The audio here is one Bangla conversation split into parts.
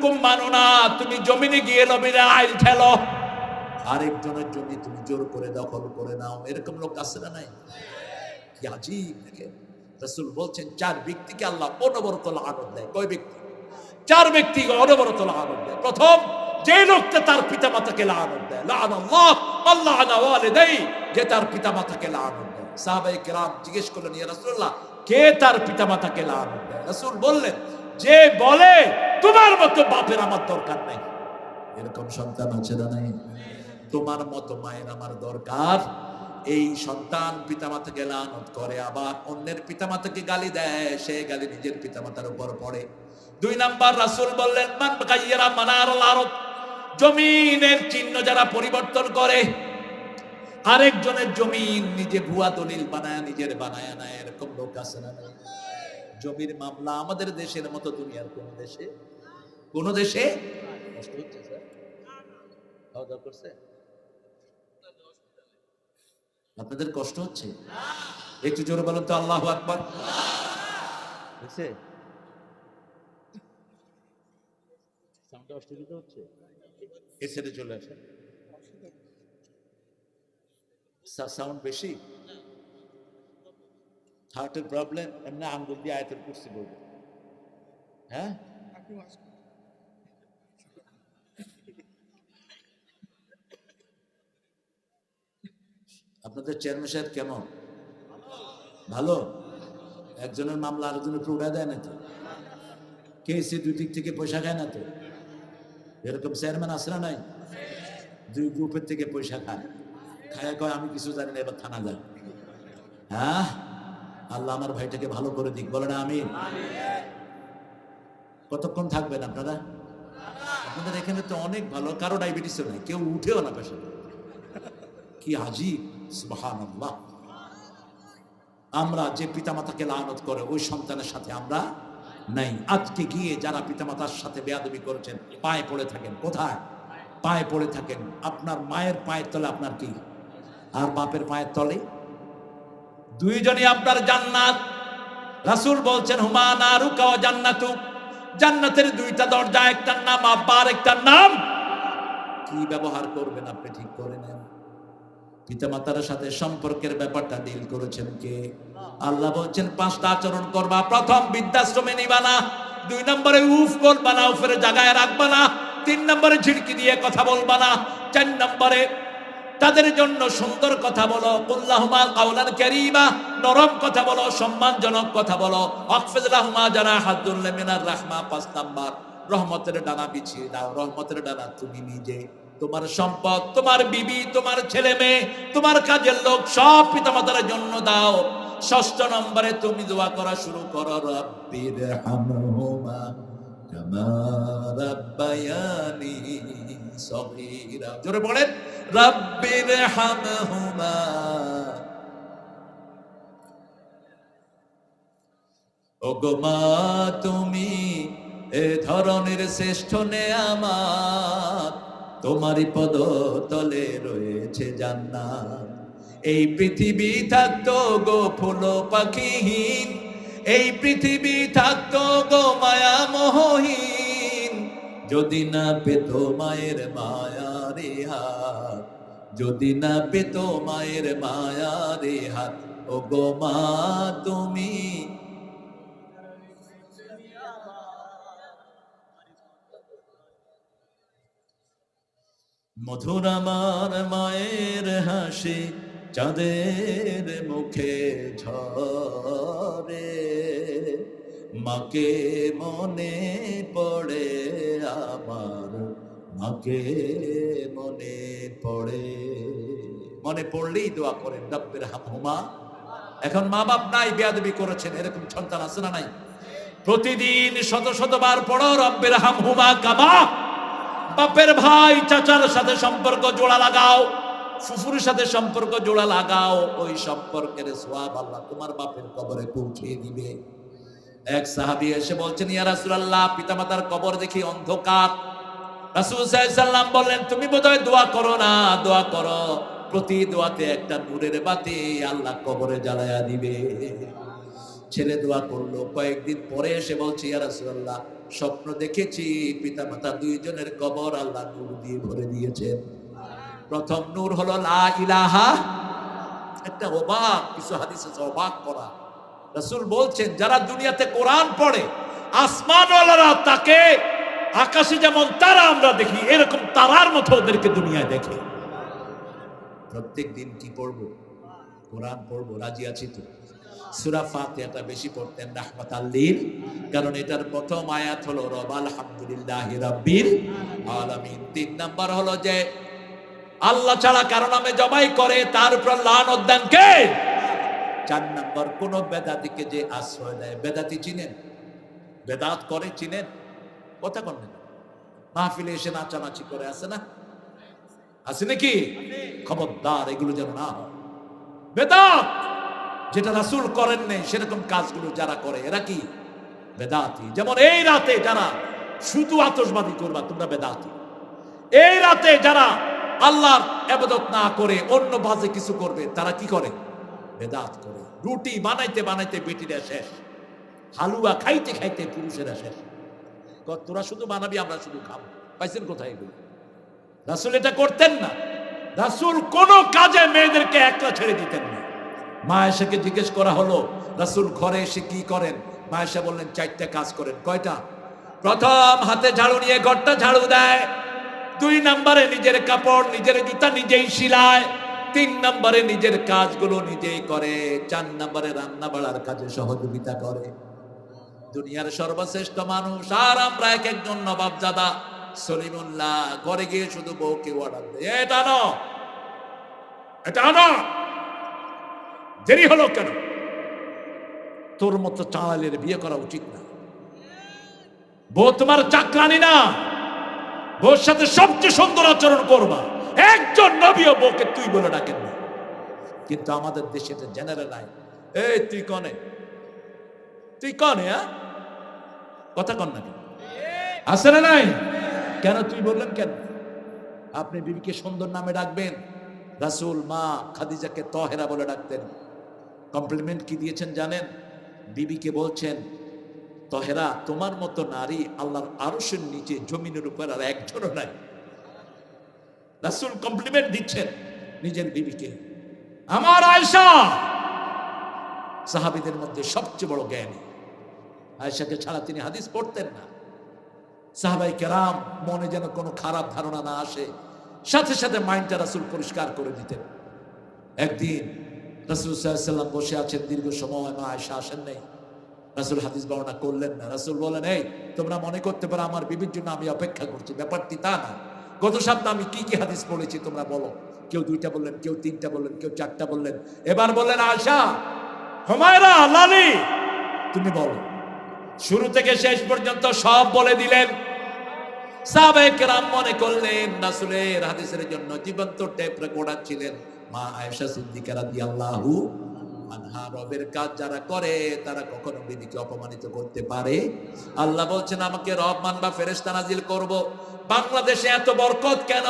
হুকুম মানো না তুমি জমিনে গিয়ে নবীর আইল ঠেলো। আরেকজনের জমি তুমি জোর করে দখল করে নাও এরকম লোক আছে না নাই? আজীব দেখেন রসুল বলছেন চার ব্যক্তিকে আল্লাহ অনবরত আনন্দ দেয়। কয় ব্যক্তি? চার ব্যক্তি অনবরত আনন্দ দেয়। প্রথম যে লোকটা তার পিতা মাতাকে লানত দেয়। লান আল্লাহ আল্লাহ আনা ওয়ালিদাই যে তার পিতা মাতাকে লানত দেয়। সাহাবায়ে কেরাম জিজ্ঞেস করলেন ইয়া রাসূলুল্লাহ কে তার পিতা মাতাকে লানত দেয়? রাসূল বললেন যে বলে, তোমার মতো বাপের আমার দরকার নেই। এরকম সন্তান আছে না নাই? তোমার মতো মায়ের আমার দরকার। এই সন্তান পিতামাতাকে লানত করে, আবার অন্যের পিতামাতাকে গালি দেয়, সে গালি নিজের পিতামাতার উপর পড়ে। দুই নাম্বার রাসূল বললেন, মান গাইয়ারা মানার আরব জমিনের চিহ্ন যারা পরিবর্তন করে, আরেকজনের জমিন নিজে ভুয়া দলিল বানায়, নিজের বানায় না, এরকম লোক আছে না? জমির মামলা আমাদের দেশের মতো দুনিয়ার কোন দেশে? কোন দেশে? কষ্ট হচ্ছে, স্যার। খাওয়া আপনাদের কষ্ট হচ্ছে? একটু জোরে বলুন তো, আল্লাহ আকবার। হয়েছে সাউন্ডটা অসুবিধা হচ্ছে? চলে আসে সাউন্ড বেশি? হার্টের প্রবলেম এমনি আঙ্গুল দিয়ে আয়তের কুর্সি বলব। হ্যাঁ? আপনাদের চেয়ারম্যান সাহেব কেমন? ভালো? একজনের মামলা আরেকজনের উড়া দেয় না তো? কে সে দুই দিক থেকে পয়সা খায় না তো? এরকম চেয়ারম্যান না নাই? দুই গ্রুপের থেকে পয়সা খায়। খায় কয়, আমি কিছু জানি না, এবার থানা যাই। হ্যাঁ? আল্লাহ আমার ভাইটাকে ভালো করে দিক বলে না আমি কতক্ষণ থাকবেন আপনারা? আপনাদের এখানে তো অনেক ভালো, কারও ডায়াবেটিসও নাই, কেউ উঠেও না পেশা কি আজীব, সুবহানাল্লাহ। আমরা যে পিতামাতাকে লানত করে, ওই সন্তানের সাথে আমরা নাই। আজকে গিয়ে যারা পিতামাতার সাথে বেয়াদবি করেছেন, পায়ে পড়ে থাকেন, কোথায়? পায়ে পড়ে থাকেন। আপনার মায়ের পায়ের তলে আপনার কি? আর বাপের পায়ের তলে দুইজনই আপনার জান্নাত। রাসূল বলছেন হুমান ও জান্নাতু। জান্নাতের দুইটা দরজা, একটার নাম আব্বা আর একটার নাম। কি ব্যবহার করবেন আপনি ঠিক করে নেন। পিতামাতার সাথে সম্পর্কের ব্যাপারটা ডিল করেছেন কে? আল্লাহ বলছেন, পাঁচটা আচরণ করবা। প্রথম, বৃদ্ধাশ্রমে নিবা না। দুই নম্বরে, উফ করবা না। উফের জায়গায় রাখবা না। তিন নম্বরে, ঝিড়কি দিয়ে কথা বলবা না। চার নম্বরে তাদের জন্য সুন্দর কথা বলো। কুল্লাহুমা কাউলান কারীমা, নরম কথা বলো, সম্মানজনক কথা বলো। আকফিজলাহুমা জানা হাদুল্লাহ মিনার রাহমা, পাঁচ নাম্বার। রহমতের ডানা বিছিয়ে দাও, রহমতের ডানা তুমি নিজে। তোমার সম্পদ, তোমার বিবি, তোমার ছেলে মেয়ে, তোমার কাজের লোক, সব পিতামাতার জন্য দাও। ষষ্ঠ নম্বরে তুমি দোয়া করা শুরু করো, রব্বির হামহুমা কামা রাব্বায়ানি সগীরা। জোরে বলেন রব্বির হামহুমা ওগো মা, তুমি এ ধরনের শ্রেষ্ঠ নেয়ামাত তোমারই পদ তলে রয়েছে জান্নাত। এই পৃথিবী থাকতো গো ফুল পাখিহীন, এই পৃথিবী থাকতো গো মায়া মোহহীন। যদি না পেত মায়ের মায়া যদি না পেত মায়ের মায়া হাত ও গো মা তুমি মধুর আমার মায়ের হাসি চাঁদের মুখে ঝরে। মাকে মনে পড়ে আমার মাকে মনে পড়ে। মনে পড়লেই দোয়া করেন, রব্বের হামহুমা এখন মা বাপ নাই, বেয়াদবি করেছেন, এরকম সন্তান আছে না নাই? প্রতিদিন শত শতবার পড়ো, রব্বের হামহুমা কামা বাপের ভাই, চাচার সাথে সম্পর্ক জোড়া লাগাও ফুফুরের সাথে সম্পর্ক জোড়া লাগাও, ওই সম্পর্কের সোয়াব আল্লাহ তোমার বাপের কবরে পৌঁছে দিবে। এক সাহাবি এসে বলছেন, ইয়া রাসূলুল্লাহ, পিতামাতার কবর দেখি অন্ধকার। রাসূল সাল্লাম বললেন, তুমি বোধহয় দোয়া করো না, দোয়া করো। প্রতি দোয়াতে একটা নূরের বাতি আল্লাহ কবরে জ্বালায়া দিবে। ছেলে দোয়া করল। কয়েকদিন পরে এসে বলছে রাসূলুল্লাহ, স্বপ্ন দেখেছি পিতা মাতা দুইজনের কবর আল্লাহ নূর দিয়ে ভরে দিয়েছেন। প্রথম নূর হলো, লা ইলাহা একটা অবাক, কিছু হাদিস অবাক করা। রাসূল বলছেন, যারা দুনিয়াতে কোরআন পড়ে, আসমানওয়ালারা তাকে আকাশে যেমন তারা আমরা দেখি, এরকম তারার মতো ওদেরকে দুনিয়ায় দেখে। প্রত্যেক দিন কি পড়ব? কোরআন পড়ব? রাজি আছি তো? সুরা ফাতিহাটা বেশি পড়তেন রাহমাত আল্লিল কারণ এটার প্রথম আয়াত হলো, রব আলহামদুলিল্লাহ রাব্বিল আলামিন। তিন নাম্বার হলো যে, আল্লাহ ছাড়া কারও নামে জবাই করে, তার উপর লানত দেন কে? চার নাম্বার, কোন বেদাতিকে যে আশ্রয় দেয়, বেদাতি চিনেন? বেদাত করে চিনেন? কথা কন। মাহফিলে এসে নাচানাচি করে আছে না? আছে নাকি? খবরদার, এগুলো যেন না বেদাত! যেটা রাসুল করেন নাই, সেরকম কাজগুলো যারা করে, এরা কি? বেদাতি। যেমন এই রাতে যারা শুধু আতশবাদী করবা, তোমরা বেদাতি। এই রাতে যারা আল্লাহর এবাদত না করে, অন্য বাজে কিছু করবে, তারা কি করে? বেদাত করে। রুটি বানাইতে বানাইতে বেটিরা শেষ। হালুয়া খাইতে খাইতে পুরুষেরা শেষ। তোরা শুধু বানাবি, আমরা শুধু খাব। পাইছেন কোথায় এগুলো? রাসুল এটা করতেন না। রাসূল কোনো কাজে মেয়েদেরকে একলা ছেড়ে দিতেন না। মা এসেকে জিজ্ঞেস করা হলো, রাসূল ঘরে এসে কি করেন? মা এসে বললেন, চারটা কাজ করেন। কয়টা? প্রথম, হাতে ঝাড়ু নিয়ে ঘরটা ঝাড়ু দেয়। দুই নম্বরে নিজের কাপড়, নিজের জুতা নিজেই সিলায়। তিন নম্বরে নিজের কাজগুলো নিজেই করে। চার নম্বরে রান্না বাড়ার কাজে সহযোগিতা করে। দুনিয়ার সর্বশ্রেষ্ঠ মানুষ, আর আমরা এক একজন নবাব দাদা সলিমুল্লাহ। ঘরে গিয়ে শুধু বউকে অর্ডার দেয়। এটা আনো। এটা আনো। দেরি হলো কেন? তোর মতো চাঁড়ালের বিয়ে করা উচিত না। বউ তোমার চাকরানি না। বউর সাথে সবচেয়ে সুন্দর আচরণ করবা। একজন নবীয় বউকে তুই বলে ডাকেন না। কিন্তু আমাদের দেশে এটা জেনারেল নাই। এই, তুই কনে? তুই কনে হ্যাঁ? কথা কন না? আছে না নাই? কেন তুই বললেন কেন? আপনি বিবিকে সুন্দর নামে ডাকবেন। রাসূল মা খাদিজাকে তহেরা বলে ডাকতেন। কমপ্লিমেন্ট কি দিয়েছেন জানেন? বিবিকে বলছেন, তহেরা, তোমার মতো নারী আল্লাহর আরশের নিচে জমিনের উপর আর একজনও নাই। রাসূল কমপ্লিমেন্ট দিচ্ছেন নিজের বিবিকে। আমার আয়সা সাহাবীদের মধ্যে সবচেয়ে বড় জ্ঞানী। আয়সাকে ছাড়া তিনি হাদিস পড়তেন না। সাহাবাই কেরাম মনে যেন কোনো খারাপ ধারণা না আসে। সাথে সাথে মাইন্ডটা রাসূল পরিষ্কার করে দিতেন। একদিন রাসূল সাল্লাম বসে আছেন, দীর্ঘ সময় মা আয়সা আসেন নাই। রাসূল হাদিস বর্ণনা করলেন না। রাসূল বলেন, এই, তোমরা মনে করতে পারো আমার বিবির জন্য আমি অপেক্ষা করছি। ব্যাপারটি তা না। গত সপ্তাহে আমি কি কি হাদিস পড়েছি তোমরা বলো। কেউ দুইটা বললেন, কেউ তিনটা বললেন, কেউ চারটা বললেন। এবার বললেন আয়সা হুমায়রা, লালি, তুমি বলো। শুরু থেকে শেষ পর্যন্ত সব বলে দিলেন। মনে করলেন হাদিসের জন্য জীবন্ত টেপ রেকর্ডার ছিলেন। মা আনহা, রবের কাজ যারা করে, তারা কখনো অপমানিত করতে পারে। আল্লাহ বলছেন, আমাকে রব মানবা নাজিল করব। বাংলাদেশে এত বরকত কেন?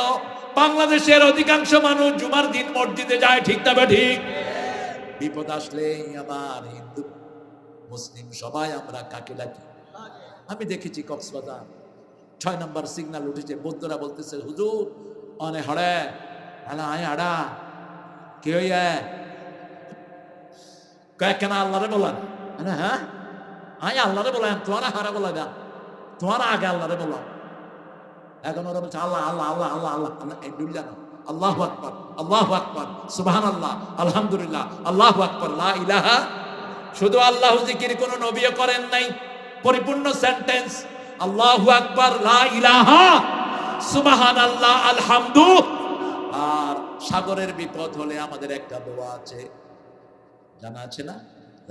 বাংলাদেশের অধিকাংশ মানুষ জুমার দিন মসজিদে যায়, ঠিক তবে ঠিক? বিপদ আসলেই আমার মুসলিম সবাই আমরা কাকে ডাকি? আমি দেখেছি কক্সবাজার। ছয় নম্বর সিগন্যাল উঠেছে, বৌদ্ধরা বলতেছে, হুজুর, অনে হড়ে হ্যাঁ আয় হাড়া কে কয়েক কেন আল্লাহরে বলেন হ্যাঁ হ্যাঁ? আয় আল্লাহরে বলেন তোমার হারা বলা গা তোমার আগে আল্লাহরে বলা এখন ওরা বলছে, আল্লাহ আল্লাহ আল্লাহ আল্লাহ আল্লাহ আল্লাহ এই ডুল জানো? আল্লাহ আকবর আল্লাহ আকবর সুবাহান আল্লাহ আলহামদুলিল্লাহ, আল্লাহ আকবর, লা ইলাহা শুধু আল্লাহ জিকির কোন নবীও করেন নাই। পরিপূর্ণ সেন্টেন্স আল্লাহু আকবার, লা ইলাহা সুবহান আল্লাহ আলহামদু। আর সাগরের বিপদ হলে আমাদের একটা দোয়া আছে। জানা আছে না?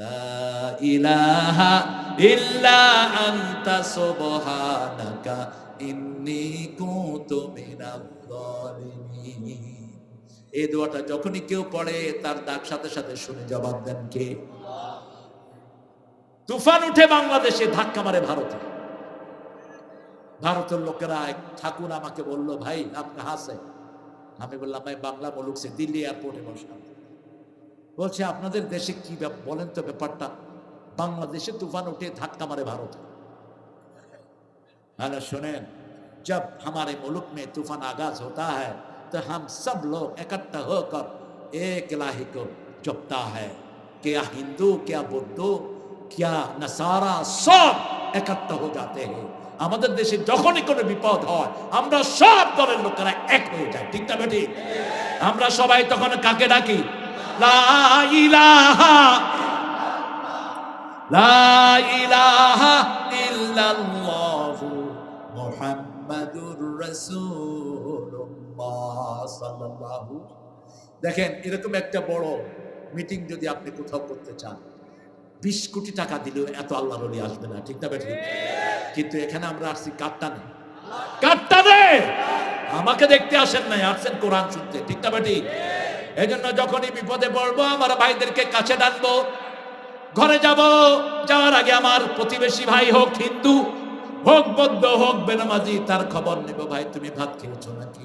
লা ইলাহা দোয়াটা যখনই কেউ পড়ে, তার ডাক সাথে সাথে শুনে জবাব দেন কে? তুফান উঠে বাংলাদেশে ধাক্কা মারে ভারতে ভারতের লোকেরা এক ঠাকুর আমাকে বলল ভাই আপনি হাসে আমি বললাম ভাই বাংলা মুলুক সে দিল্লি এয়ারপোর্টে বসলাম বলছে আপনাদের দেশে কি ব্যাপ- বলেন তো ব্যাপারটা বাংলাদেশে তুফান উঠে ধাক্কা মারে ভারতে हेलो सुने जब हमारे मुल्क में तूफान आगाज होता है तो हम सब लोग इकट्ठा होकर एक इलाही को चुपता है क्या हिंदू क्या बुद्धू क्या नसारा सब একত্র হয়ে যাতে हैं আমাদের দেশে যখনই কোনো বিপদ হয় আমরা সব দলের লোকেরা এক হয়ে যাই ঠিক না বেটি আমরা সবাই তখন কাকে ডাকি লা ইলাহা লা ইলাহা ইল্লাল্লাহু মুহাম্মাদুর রাসূলুল্লাহ সাল্লাল্লাহু দেখেন এরকম একটা বড় মিটিং যদি আপনি কোথাও করতে চান বিশ কোটি টাকা দিলেও এত আল্লাহ রলি আসবে না, ঠিক না বেঠিক কিন্তু এখানে আমরা আসছি কাটটা নেই কাটটা নেই আমাকে দেখতে আসেন নাই, আসছেন কোরআন শুনতে, ঠিক না বেঠিক এই জন্য যখনই বিপদে পড়ব, আমার ভাইদেরকে কাছে ডানবো ঘরে যাব, যাওয়ার আগে আমার প্রতিবেশী ভাই হোক হিন্দু, হোক বৌদ্ধ, হোক বেনামাজি, তার খবর নেব। ভাই, তুমি ভাত খেয়েছো নাকি?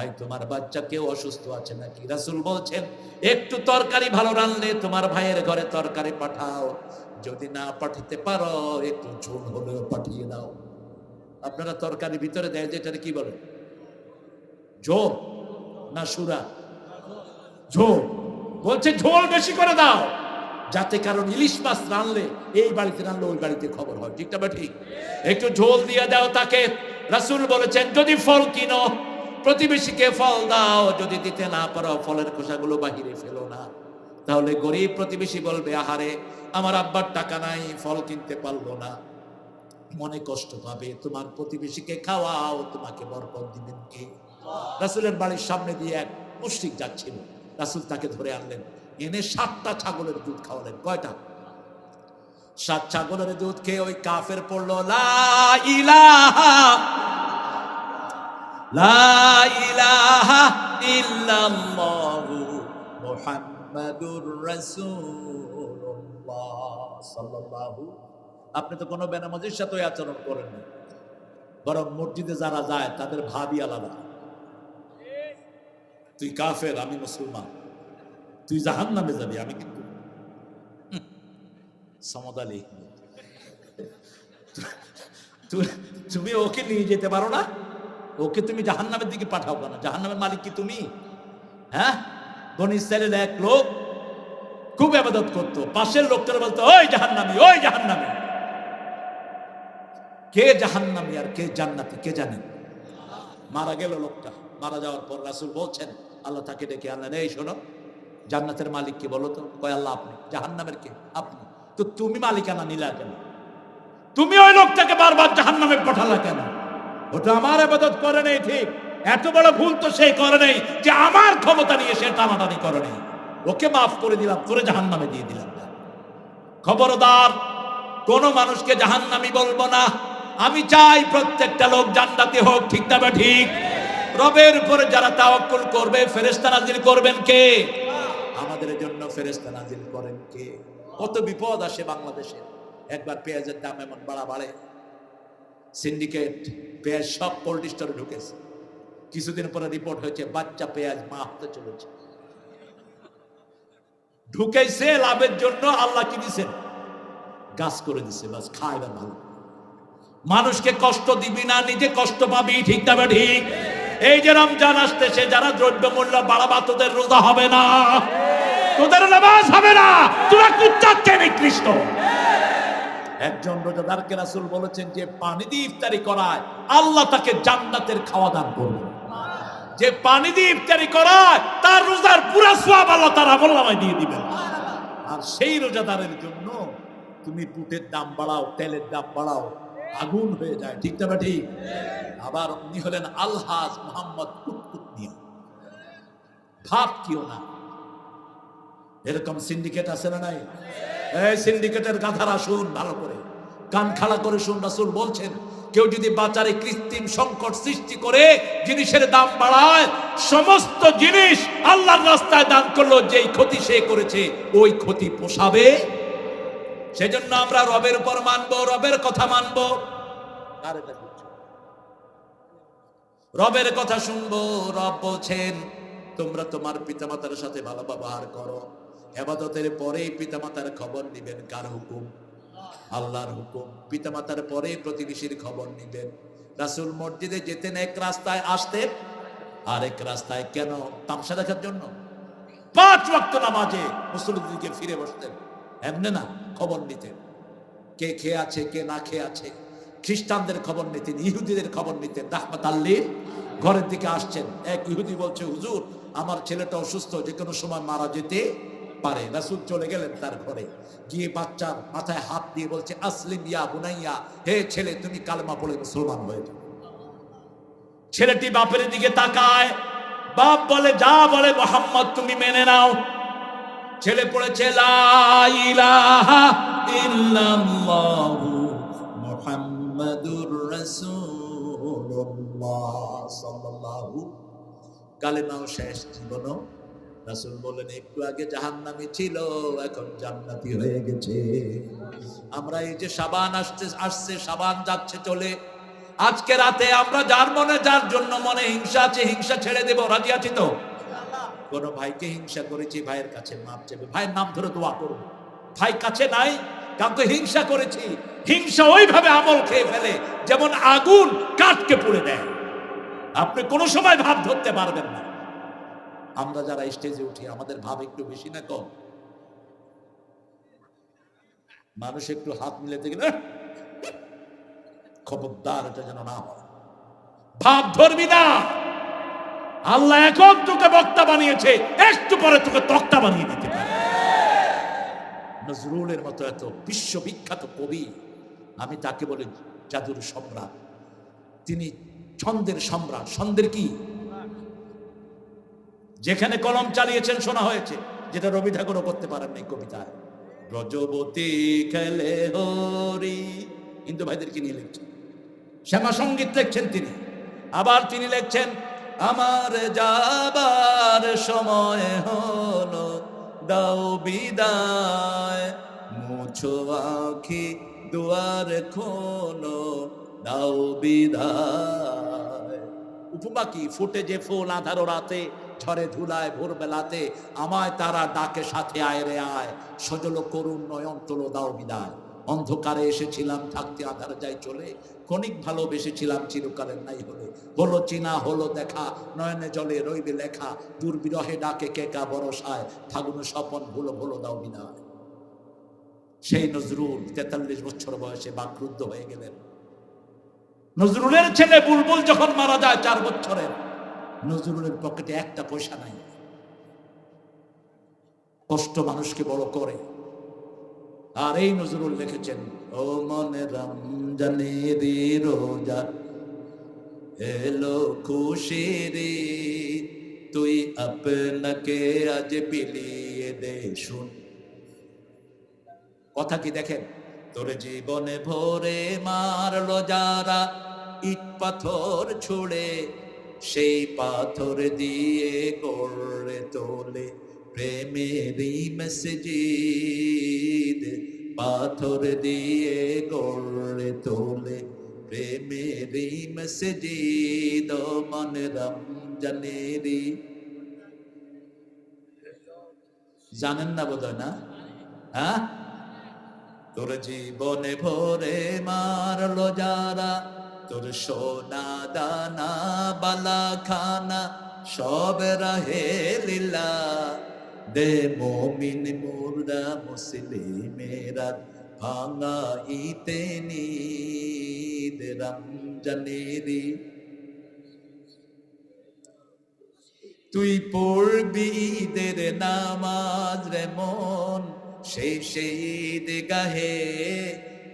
ভাই, তোমার বাচ্চা কেউ অসুস্থ আছে নাকি? রাসুল বলছেন, একটু তরকারি ভালো রানলে তোমার ভাইয়ের ঘরে তরকারি পাঠাও। যদি না পাঠাতে পারো, একটু ঝোল হলেও পাঠিয়ে দাও। আপনারা তরকারি ভিতরে দেয় যেটা কি বলে? ঝোল না সুরা? ঝোল। বলছে, ঝোল বেশি করে দাও। যাতে কারণ ইলিশ মাছ রানলে এই বাড়িতে রানলে ওই বাড়িতে খবর হয়। ঠিকটা বা ঠিক? একটু ঝোল দিয়ে দাও তাকে। রাসুল বলেছেন, যদি ফল কিনো প্রতিবেশীকে ফল দাও, যদি দিতে না পারো, ফলের খোসাগুলো বাহিরে ফেলো না। তাহলে গরিব প্রতিবেশী বলবে, আহারে, আমার আব্বার টাকা নাই, ফল কিনতে পারল না। মনে কষ্ট পাবে, তোমার প্রতিবেশীকে খাওয়াও, তোমাকে বরকত দিবেন কে? রাসুলের বাড়ির সামনে দিয়ে এক মুশরিক যাচ্ছিল। রাসুল তাকে ধরে আনলেন, এনে সাতটা ছাগলের দুধ খাওয়ালেন। কয়টা? সাত ছাগলের দুধ খেয়ে ওই কাফের পড়ল, লা ইলাহা, লা আপনি তো কোনো বেনামাজির সাথে আচরণ করেন না। বরং মসজিদে যারা যায় তাদের ভাবই আলাদা। তুই কাফের আমি মুসলমান। তুই জাহান নামে যাবি আমি কিন্তু হুম, সমদ তুমি ওকে নিয়ে যেতে পারো না? ওকে তুমি জাহান্নামের দিকে পাঠাও কেন? জাহান্নামের মালিক কি তুমি? হ্যাঁ? বনি ইসরায়েলের এক লোক খুব আবাদত করতো। পাশের লোকটার বলতো, ওই জাহান্নামি ওই জাহান্নামি। কে জাহান্নামি আর কে জান্নাতি, কে জানেন মারা গেল লোকটা। মারা যাওয়ার পর রাসুল বলছেন, আল্লাহ তাকে ডেকে আনলেন, এই শোনো, জান্নাতের মালিক কে বলো তো? কয়, আল্লাহ আপনি, জাহান্নামের কে? আপনি। তো তুমি মালিকানা নিলা কেন? তুমি ওই লোকটাকে বারবার জাহান্নামে পাঠালা কেন? ওটা আমার আবাদত করে নেই, ঠিক। এত বড় ভুল তো সে করে নেই যে আমার ক্ষমতা নিয়ে সে টানাটানি করে নেই। ওকে মাফ করে দিলাম তোরে জাহান্নামে দিয়ে দিলাম। খবরদার, কোন মানুষকে জাহান্নামি বলব না। আমি চাই প্রত্যেকটা লোক জান্নাতি হোক, ঠিক না ঠিক? রবের উপরে যারা তাওয়াক্কুল করবে, ফেরেশতা নাজিল করবেন কে? আমাদের জন্য ফেরেশতা নাজিল করেন কে? কত বিপদ আসে বাংলাদেশে। একবার পেঁয়াজের দাম এমন বাড়া বাড়ে। সিন্ডিকেট, পেঁয়াজ সব কোল্ড স্টোরে ঢুকেছে। কিছুদিন পরে রিপোর্ট হয়েছে, বাচ্চা পেঁয়াজ মা হতে চলেছে। ঢুকেছে লাভের জন্য আল্লাহ কি দিছেন গাছ করে দিছে, বাস খায় না ভালো মানুষকে কষ্ট দিবি না, নিজে কষ্ট পাবি, ঠিক না ঠিক এই যে রমজান আসতেছে, যারা দ্রব্য মূল্য বাড়াবা, তোদের রোজা হবে না। তোদের নামাজ হবে না। তোরা কুচ্চাচ্ছে নিকৃষ্ট। একজন রোজাদারকে রাসূল বলেছেন যে, পানি দিয়ে ইফতারি করায়, আল্লাহ তাকে জান্নাতের খাওয়া দান করবে যে পানি দিয়ে ইফতারি করায় তার রোজার পুরা সওয়াব আল্লাহ তার আমলনামায় দিয়ে দিবেন। আর সেই রোজাদারের জন্য তুমি বুটের দাম বাড়াও তেলের দাম বাড়াও আগুন হয়ে যায়। ঠিক না ঠিক আবার উনি হলেন আলহাজ মোহাম্মদ কুতকুত মিয়া। ভাব কিও না। এরকম সিন্ডিকেট আছে না নাই? এই সিন্ডিকেটের গাধারা শুন ভালো করে। কান খাড়া করে শুন রাসূল বলছেন কেউ যদি বাজারে কৃত্রিম সংকট সৃষ্টি করে, জিনিসের দাম বাড়ায়, সমস্ত জিনিস আল্লাহর রাস্তায় দান করল, যেই ক্ষতি সে করেছে, ওই ক্ষতি পোষাবে? সেজন্য আমরা রবের উপর মানবো, রবের কথা মানবো? রবের কথা শুনব, রব বলছেন, তোমরা তোমার পিতামাতার সাথে ভালো ব্যবহার করো। এবাদতের পরেই পিতামাতার খবর নিবেন কার হুকুম? আল্লাহর হুকুম। পিতামাতার পরে প্রতিবেশীর খবর নিবেন। রাসূল মসজিদে যেতেন এক রাস্তায় আসতেন, আরেক রাস্তায় কেন? তামসা দেখার জন্য। পাঁচ ওয়াক্ত নামাজে মুসলিমদের ফিরে বসতেন। এমনি না, খবর নিতেন। কে খেয়ে আছে, কে না খেয়ে আছে। খ্রিস্টানদের খবর নিতেন, ইহুদিদের খবর নিতেন। রাহমাত আল্লীর ঘরের দিকে আসছেন। এক ইহুদি বলছে, হুজুর, আমার ছেলেটা অসুস্থ যে কোনো সময় মারা যেতে পারে, রাসূল চলে গেলেন তার ঘরে গিয়ে বাচ্চার মাথায় হাত দিয়ে বলছে, আসলিম ইয়া বুনাইয়া, হে ছেলে, তুমি কালেমা পড়ে মুসলমান হয়ে যাও। ছেলেটি বাপের দিকে তাকায়, বাপ বলে, যা বলে মোহাম্মদ, তুমি মেনে নাও। ছেলে পড়েছে কালেমাও শেষ, জীবনও রাসূল বলেন একটু আগে জাহান্নামী ছিল, এখন জান্নাতি হয়ে গেছে। আমরা এই যে সাবান আসছে আসছে, সাবান যাচ্ছে, চলে। আজকে রাতে আমরা যার মনে, যার জন্য মনে হিংসা আছে, হিংসা ছেড়ে দেব। রাজি আছি তো? কোন ভাইকে হিংসা করেছি, ভাইয়ের কাছে মাপ চাইবে। ভাইয়ের নাম ধরে দোয়া করব। ভাই কাছে নাই, কাউকে হিংসা করেছি। হিংসা ওইভাবে আমল খেয়ে ফেলে, যেমন আগুন কাঠকে পুড়ে দেয়। আপনি কোনো সময় ভাব ধরতে পারবেন না। আমরা যারা স্টেজে উঠি, আমাদের ভাব একটু বেশি না কম? মানুষ একটু হাত মিলাতে গেলে "আহ!" খবরদার, এটা যেন না হয়। ভাব ধরবি না। আল্লাহ এখন তোকে বক্তা বানিয়েছে, একটু পরে তোকে তক্তা বানিয়ে দিতে পারে। নজরুলের মতো এত বিশ্ববিখ্যাত কবি, আমি তাকে বলি জাদুর সম্রাট। তিনি ছন্দের সম্রাট। ছন্দের কি? যেখানে কলম চালিয়েছেন, শোনা হয়েছে যেটা রবি ঠাকুরও করতে পারেন এই কবিতায়। ব্রজবতী খেলে হরি। হিন্দু ভাইদেরকে নিয়ে লিখছেন? শ্যামা সংগীত লিখছেন তিনি। আবার তিনি লিখছেন, আমার যাবার সময় হলো, দাও বিদায়। মুছো আখি দুয়ার খোলো, দাও বিদায়। উপমা কি ফুটে যে ফুল আধারো রাতে ঝরে ধুলায় ভোর বেলাতে আমায় তারা ডাকে, সাথে আয় রে আয়। সজল করুণ নয়ন তোলো, দাও বিদায়। অন্ধকারে এসেছিলাম, থাকতে আধার যাই চলে। ক্ষণিক ভালোবেসেছিলাম, চিরকালের নাই হলে। হলো চিনা, হলো দেখা, নয়নে জলে রইবে লেখা। দুর্বিরহে ডাকে কেকা বরসায় ফাগুন স্বপন, ভুলো ভুলো, দাও বিদায়। সেই নজরুল তেতাল্লিশ বছর বয়সে বাকরুদ্ধ হয়ে গেলেন। নজরুলের ছেলে বুলবুল যখন মারা যায় চার বছরের, নজরুলের পকেটে একটা পয়সা নাই। কষ্ট মানুষকে বড় করে। আর এই নজরুল লিখেছেন, ও মনে রমজানে রে রোজা, এলো খুশি রে তুই আপনাকে আজ বিলিয়ে দে শুন। কথা কি দেখেন? তোর জীবনে ভোরে মারলো যারা ইট পাথর ছুড়ে, সেই পাথর দিয়ে গড়ে তোলে মসজিদ। পাথর দিয়ে গড়ে তোলে প্রেমেরই মসজিদ মন রমজানেরি জানেন না বোধ না? হ্যাঁ? তোর জীবনে ভোরে মারলো যারা, তোর সোনা দানা বালা খানা সব রাহে লীলা। দে মোমিন, মুর্দা, মুসলিমেরা ভাঙা ইতে নিদ রমজানেরি তুই পড়বি ঈদের নামাজ রে মন সেই ঈদ গাহে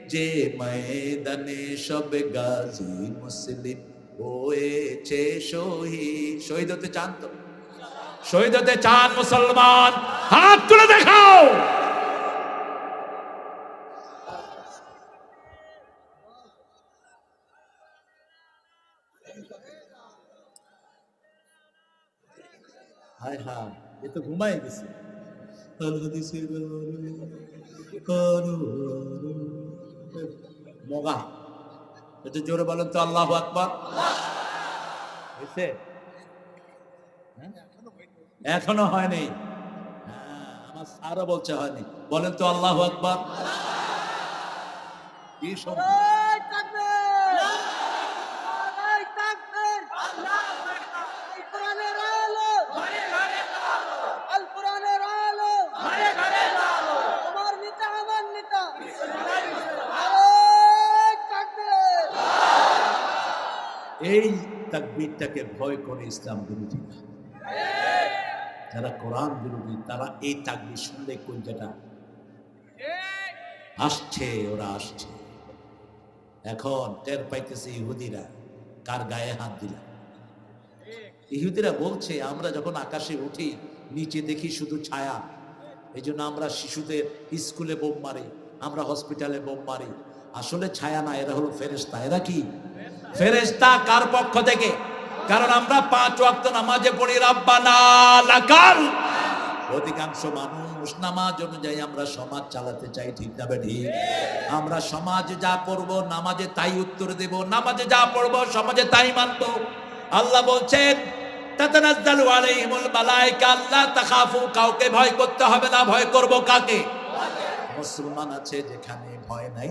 যে ময়দানে সব গাজী মুসলিম হয়েছে শহীদ। শহীদ হতে চান তো? শহীদ হতে চান মুসলমান। হাত তুলে দেখাও। হায় হায়, এ তো ঘুমাই গেছে। মগা। একটু জোরে বলেন তো আল্লাহ আকবার। হ্যাঁ? এখনও হয়নি। হ্যাঁ, আমার স্যারও বলছে হয়নি। বলেন তো আল্লাহ আকবার। কি সব নারায় তাকবীর! নারায় তাকবীর! আল কোরআনের আলো! আল কোরআনের আলো! তোমার নেতা আমার নেতা নারায় তাকবীর! এই তাকবীরটাকে ভয় করে ইসলাম বিরোধী যারা কোরআন বিরোধী, তারা এই তাকবীর শুনলে কোন যেটা আসছে, ওরা আসছে। এখন টের পাইতেছে ইহুদিরা, কার গায়ে হাত দিলা? ইহুদিরা বলছে, আমরা যখন আকাশে উঠি, নিচে দেখি শুধু ছায়া। এই জন্য আমরা শিশুদের স্কুলে বোম মারি, আমরা হসপিটালে বোম মারি। আসলে ছায়া না, এরা হলো ফেরেস্তা এরা কি? ফেরেস্তা কার পক্ষ থেকে? কারণ আমরা পাঁচ ওয়াক্ত নামাজে পড়ি, রাব্বানা অধিকাংশ মানুষ নামাজ অনুযায়ী আমরা সমাজ চালাতে চাই, ঠিক না আমরা সমাজে যা পড়ব, নামাজে তাই উত্তর দেব। নামাজে যা পড়ব, সমাজে তাই মানব। আল্লাহ বলছেন আলাইহিমুল মালায়েকা আল্লাহ তাখাফু। কাউকে ভয় করতে হবে না, ভয় করব কাকে? মুসলমান আছে যেখানে ভয় নাই।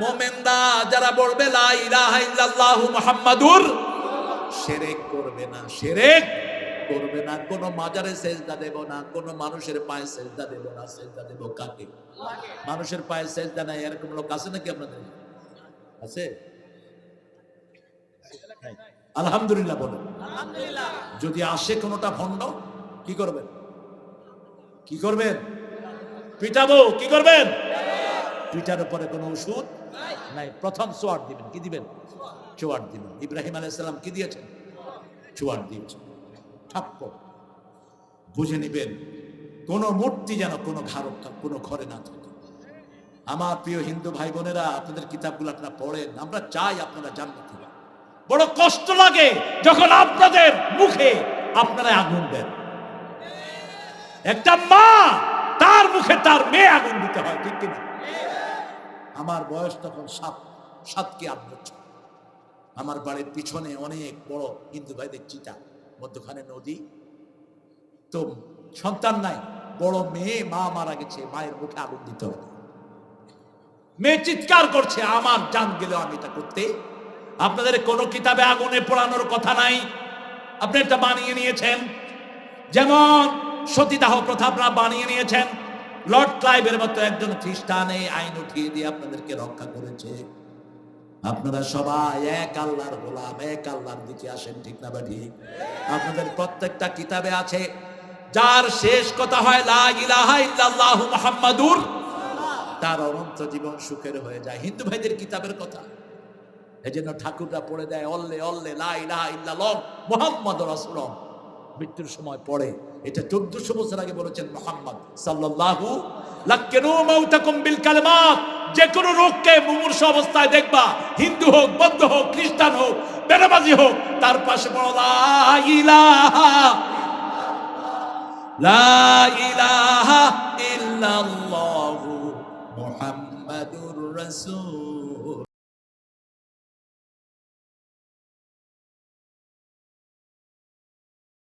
মোমেনরা যারা বলবে করবে না করবে না। কোনো মাজারে সেজদা দেব না, কোনো মানুষের পায়ে সেজদা দেব না। সেজদা দেব কাকে? মানুষের পায়ে সেজদা নাই, এরকম লোক আছে নাকি আপনাদের? আছে? আলহামদুলিল্লাহ বলেন। যদি আসে কোনোটা ভণ্ড, কি করবেন? কি করবেন? পিটাবো, কি করবেন? পিটার উপরে কোনো ওষুধ নাই, প্রথম সোয়ার দিবেন, কি দিবেন? চোয়ার দিবেন। ইব্রাহিম আলাইসাল্লাম কি দিয়েছেন? চোয়ার দিয়েছেন। ঠাপ্প বুঝে নিবেন, কোন মূর্তি যেন কোনো ঘর কোনো ঘরে না থাকে। আমার প্রিয় হিন্দু ভাই বোনেরা, আপনাদের কিতাবগুলো আপনারা পড়েন, আমরা চাই আপনারা হবেন। বড় কষ্ট লাগে যখন আপনাদের মুখে আপনারা আগুন দেন। একটা মা, তার মুখে তার মেয়ে আগুন দিতে হয়, ঠিক কিনা? আমার বয়স তখন সাত সাত কি আট বছর। আমার বাড়ির পিছনে অনেক বড় হিন্দু ভাইদের চিতা, মধ্যখানে নদী। তো সন্তান নাই, বড় মেয়ে, মা মারা গেছে, মায়ের মুখে আগুন দিতে হবে মেয়ে চিৎকার করছে, আমার জান গেলেও আমি এটা করতে। আপনাদের কোনো কিতাবে আগুনে পোড়ানোর কথা নাই। আপনি এটা বানিয়ে নিয়েছেন। যেমন সতীদাহ প্রথা আপনারা বানিয়ে নিয়েছেন। লর্ড ক্লাইভের মতো একজন খ্রিস্টান আইন উঠিয়ে দিয়ে আপনাদেরকে রক্ষা করেছে। আপনারা সবাই এক আল্লাহর গোলাম, এক আল্লাহর দিকে আসেন, ঠিক না বা ঠিক? আপনাদের প্রত্যেকটা কিতাবে আছে, যার শেষ কথা হয়, লা ইলাহা ইল্লাল্লাহু মুহাম্মাদুর তার অনন্ত জীবন সুখের হয়ে যায়। হিন্দু ভাইদের কিতাবের কথা। এই জন্য ঠাকুররা পড়ে দেয়, অল্লে অল্লে, লা ইলাহা ইল্লাল্লাহ মুহাম্মদ রাসূলুল্লাহ। মৃত্যুর সময় পড়ে। এটা চোদ্দশো বছর আগে বলেছেন মোহাম্মদ বিল যে কোনো রোগকে মুমূর্ষ অবস্থায় দেখবা। হিন্দু হোক, বৌদ্ধ হোক, খ্রিস্টান হোক, বেনামাজি হোক, তার পাশে বড় ইলাহা ইল্লাল্লাহু মুহাম্মাদুর রাসূল।